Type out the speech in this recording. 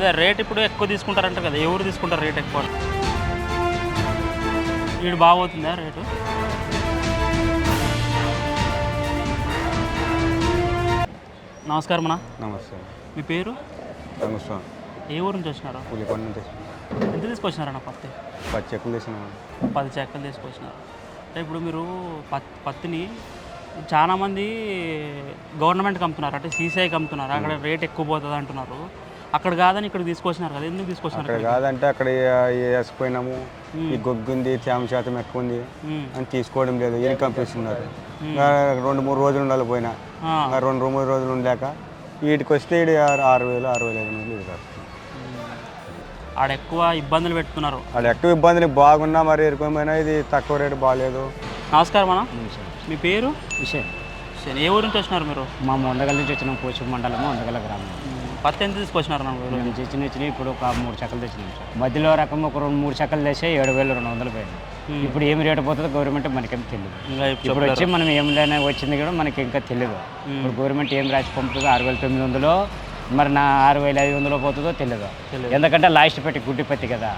అదే రేట్ ఇప్పుడు ఎక్కువ తీసుకుంటారంట కదా ఎవరు తీసుకుంటారు రేట్ ఎక్కువ? వీడు బాగోతుందా రేటు? నమస్కారం అన్న. నమస్తే. మీ పేరు? రంగస్వామి ఏ ఊరు నుంచి వచ్చినారు? పులికొండ నుంచి ఎంత తీసుకొచ్చినారన్న పత్తి? పది చెక్కులు తీసినాం పది చెక్కలు తీసుకొచ్చినారు. అంటే ఇప్పుడు మీరు పత్ పత్తిని చాలామంది గవర్నమెంట్కి అమ్ముతున్నారు అంటే సీసీఐకి అమ్ముతున్నారు అక్కడ రేట్ ఎక్కువ పోతుంది అంటున్నారు. అక్కడ కాదని ఇక్కడ తీసుకొచ్చినారు కదా ఎందుకు తీసుకొచ్చినారు అక్కడ కాదంటే అక్కడ ఏ- వేసుకుపోయినాము. ఈ గొగ్గుంది తేమ శాతం ఎక్కువ ఉంది. అని తీసుకోవడం లేదు ఏం పంపిస్తున్నారు ఇంకా రెండు మూడు రోజులు ఉండాలి పోయినా. రెండు మూడు రోజులు ఉండలేక వీటికి వస్తే ఈడు ఆరు వేలు ఆరు వేల ఐదు వందలు ఇది ఆడ ఎక్కువ ఇబ్బందులు పెడుతున్నారు అది ఎక్కువ ఇబ్బందులు బాగున్నా మరి ఎరుకోమైనా ఇది తక్కువ రేటు బాగాలేదు. నమస్కారం అన్న. మీ పేరు? విషయం. ఏ ఊరు నుంచి వచ్చినారు మీరు? మా ముందగల నుంచి వచ్చినాం పోచు మండలము ముందగల గ్రామం పత్తి ఎంత తీసుకొచ్చినారు మేము తెచ్చిన వచ్చిన ఇప్పుడు ఒక మూడు చెక్కలు తెచ్చినాం సార్. మధ్యలో రకం ఒక రెండు మూడు చెక్కలు తెస్తే ఏడు వేలు రెండు వందలు పోయింది. ఇప్పుడు ఏమి రేటు పోతుందో గవర్నమెంట్ మనకేం తెలియదు ఇప్పుడు వచ్చి మనం ఏం లేని వచ్చింది కూడా మనకి ఇంకా తెలియదు ఇప్పుడు గవర్నమెంట్ ఏం రాసి పంపుతుందో ఆరు వేల తొమ్మిది వందలు మరి నా ఆరు వేల ఐదు వందలు పోతుందో తెలియదు ఎందుకంటే లాస్ట్ పెట్టి గుడ్డి పత్తి కదా.